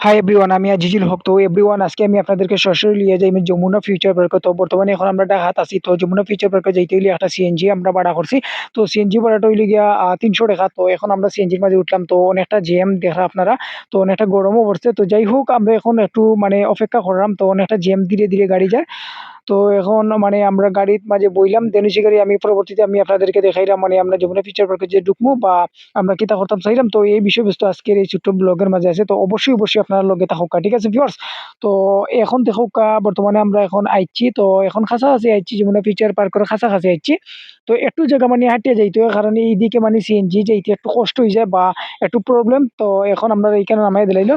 Hi everyone আমি আজিজুল হক। তো everyone আজকে আমি আপনাদেরকে সরাসরি নিয়ে যাই আমি যমুনা ফিউচার পার্কে তো বর্তমানে এখন আমরা ঢাকাত আছি। তো যমুনা ফিউচার পার্কে যাইতে হইলে একটা সিএনজি আমরা ভাড়া করছি। তো সিএনজি ভাড়াটা হইলে গিয়া তিনশো টাকা। তো এখন আমরা সিএনজির মাঝে উঠলাম। তো অনেকটা জ্যাম দেখা আপনারা। তো অনেকটা গরমও পড়ছে। তো যাই হোক, আমরা এখন একটু মানে অপেক্ষা করলাম। তো অনেকটা জ্যাম ধীরে ধীরে গাড়ি যায়। তো এখন মানে আমরা গাড়ির মাঝে বইলাম দেনিশি গাড়ি আমি পরবর্তীতে আমি আপনাদেরকে দেখাইলাম মানে আমরা যমুনা ফিচার পার্কে যে ঢুকবো বা আমরা কিতা করতাম চাইলাম, তো এই বিষয়বস্তু আজকের এই ছোট্ট ব্লগের মাঝে আছে, তো অবশ্যই অবশ্যই আপনার লগে থাকুকা, ঠিক আছে ভিউয়ার্স তো এখন দেখুকা বর্তমানে আমরা এখন আইছি তো এখন খাঁচা আছে আইছি যমুনা ফিচার পার্কের কাছাকাছি আইছি তো একটু জায়গা মানে হাঁটিয়ে যাইতে হয় কারণ এইদিকে মানে সিএনজি যাইতে একটু কষ্ট হয়ে যায় বা একটু প্রবলেম তো এখন আমরা এইখানে নামাই দিলাইলো।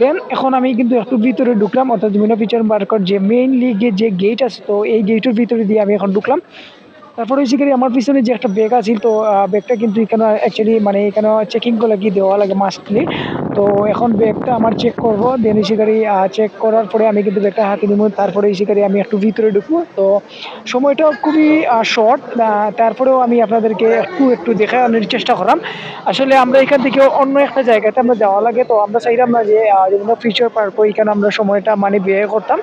দেন এখন আমি কিন্তু একটু ভিতরে ঢুকলাম, অর্থাৎ যমুনা ফিউচার পার্কের যে মেইনলি যে গেট আছে, তো এই গেটের ভিতরে দিয়ে আমি এখন ঢুকলাম। তারপরে হচ্ছে কি আমার পিছনে যে একটা ব্যাগ আছিল তো ব্যাগটা কিন্তু এখানে অ্যাকচুয়ালি মানে এখানে চেকিং করে লাগিয়ে দেওয়া লাগে মাস্টলি তো এখন ব্যাগটা আমার চেক করব দেন গাড়ি চেক করার পরে আমি কিন্তু ব্যাগটা হাতে নিব, তারপরে গাড়ি আমি একটু ভিতরে ঢুকবো। তো সময়টা খুবই শর্ট তারপরেও আমি আপনাদেরকে একটু একটু দেখানোর চেষ্টা করলাম। আসলে আমরা এখান থেকে অন্য একটা জায়গাতে আমরা যাওয়া লাগে, তো আমরা চাইলাম না যে যেমন ফিউচার পার্ক এখানে আমরা সময়টা মানে ব্যয় করতাম।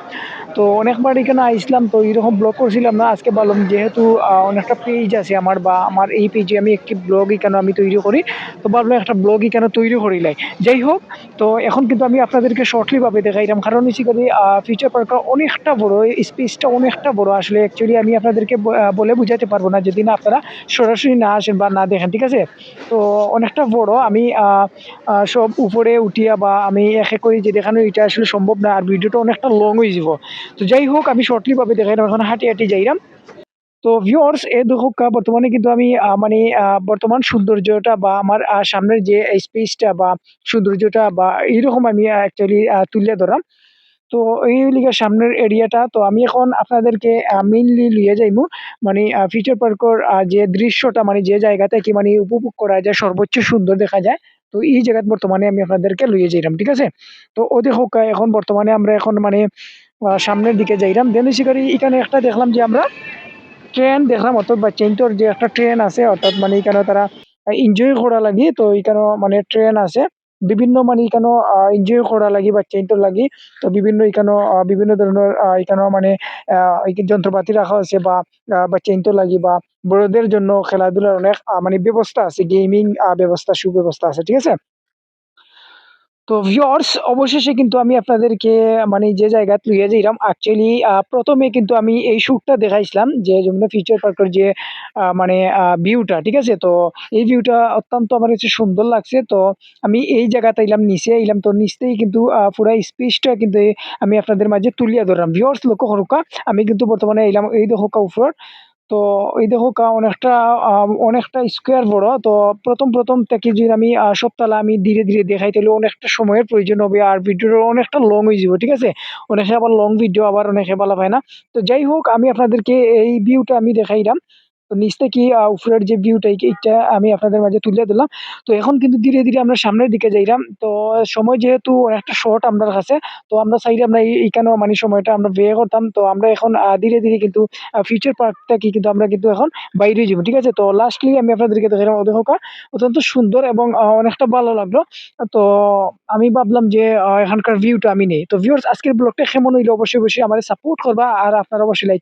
তো অনেকবার এখানে আইসলাম, তো এরকম ব্লগ করছিলাম না, আজকে বললাম যেহেতু অনেকটা পেজ আছে আমার বা আমার এই পেজে আমি একটি ব্লগ এখানে আমি তৈরি করি, তো ভাবলাম একটা ব্লগ এখানে তৈরি করিলাই যাই হোক তো এখন কিন্তু আমি আপনাদেরকে শর্টলিভাবে দেখাইলাম কারণ হচ্ছে বেসিক্যালি ফিউচার পার্কটা অনেকটা বড় স্পেসটা অনেকটা বড়। আসলে অ্যাকচুয়ালি আমি আপনাদেরকে বলে বুঝাতে পারব না, যদি না আপনারা সরাসরি না আসেন বা না দেখেন, ঠিক আছে? তো অনেকটা বড়। আমি সব উপরে উঠিয়া বা আমি এক এক করে যে দেখানো, এটা আসলে সম্ভব না। আর ভিডিওটা অনেকটা লং হয়ে যাব। তো যাই হোক, আমি শর্টলিভাবে দেখাইলাম এখন হাঁটি হাঁটি যাইলাম। তো ভিউয়ার্স এ দেখুক বর্তমানে কিন্তু আমি মানে বর্তমান সৌন্দর্যটা বা আমার সামনের যে স্পেসটা বা সৌন্দর্যটা বা এইরকম আমি অ্যাকচুয়ালি তুলে ধরাম। তো এই লিগে সামনের এরিয়াটা তো আমি এখন আপনাদেরকে মেইনলি লিয়ে যাইমু। মানে ফিউচার পার্কর যে দৃশ্যটা মানে যে জায়গাতে কি মানে উপভোগ করা যায়, সর্বোচ্চ সুন্দর দেখা যায়, তো এই জায়গাত বর্তমানে আমি আপনাদেরকে লইয়ে যাইলাম ঠিক আছে? তো ও দেখুক এখন বর্তমানে আমরা এখন মানে সামনের দিকে যাইলাম দেন শিকারি এখানে একটা দেখলাম যে আমরা ট্রেন দেখলাম, অর্থাৎ বা চেঞ্জর যে একটা ট্রেন আছে অর্থাৎ মানে এখানে তারা এনজয় করা লাগি, তো এখানে মানে ট্রেন আছে। বিভিন্ন মানে এখানে এনজয় করা লাগি বা চেঞ্জর লাগি, তো বিভিন্ন এখানে বিভিন্ন ধরনের এখানে মানে যন্ত্রপাতি রাখা আছে বা বা চেঞ্জর লাগি বা বড়দের জন্য খেলাধুলার অনেক মানে ব্যবস্থা আছে গেমিং ব্যবস্থা সুব্যবস্থা আছে, ঠিক আছে? তো ভিওর্স অবশেষে কিন্তু আমি আপনাদেরকে মানে যে জায়গায় লইয়া যাইলাম অ্যাকচুয়ালি প্রথমে কিন্তু আমি এই শ্যুটটা দেখাইছিলাম যে যমুনা ফিউচার পার্কের যে মানে ভিউটা ঠিক আছে? তো এই ভিউটা অত্যন্ত আমার কাছে সুন্দর লাগছে। তো আমি এই জায়গাতে এলাম, নিচে এলাম, তো নিচতেই কিন্তু পুরো স্পেসটা কিন্তু আমি আপনাদের মাঝে তুলিয়া ধরলাম। ভিওর্স লক্ষ্য করুকা আমি কিন্তু বর্তমানে এলাম এই দেখো উপর। তো ওই দেখো অনেকটা অনেকটা স্কোয়ার বড়। তো প্রথম প্রথম থেকে যদি আমি সপ্তাহে আমি ধীরে ধীরে দেখাই, তাহলে অনেকটা সময়ের প্রয়োজন হবে আর ভিডিওটা অনেকটা লং হয়ে যাবে, ঠিক আছে? অনেকে আবার লং ভিডিও আবার অনেকে ভালো হয় না। তো যাই হোক, আমি আপনাদেরকে এই ভিউটা আমি দেখাইলাম। তো নিচ থেকে উপরের যে ভিউটা এইটা আমি আপনাদের মাঝে তুলে দিলাম তো এখন কিন্তু ধীরে ধীরে আমরা সামনের দিকে যাইলাম। তো সময় যেহেতু অনেকটা শর্ট আমার কাছে, তো আমরা চাইলে আমরা এইখানেও মানে সময়টা আমরা ব্যয় করতাম। তো আমরা এখন ধীরে ধীরে কিন্তু ফিউচার পার্কটা কি কিন্তু আমরা কিন্তু এখন বাইরে যাব, ঠিক আছে? তো লাস্টলি আমি আপনাদেরকে দেখালাম ওদেরকা অত্যন্ত সুন্দর এবং অনেকটা ভালো লাগল। তো আমি ভাবলাম যে এখানকার ভিউটা আমি নেই। তো ভিউর্স আজকের ব্লগটা কেমন হইল? অবশ্যই অবশ্যই আমাদের সাপোর্ট করবা। আর আপনারা অবশ্যই লাইক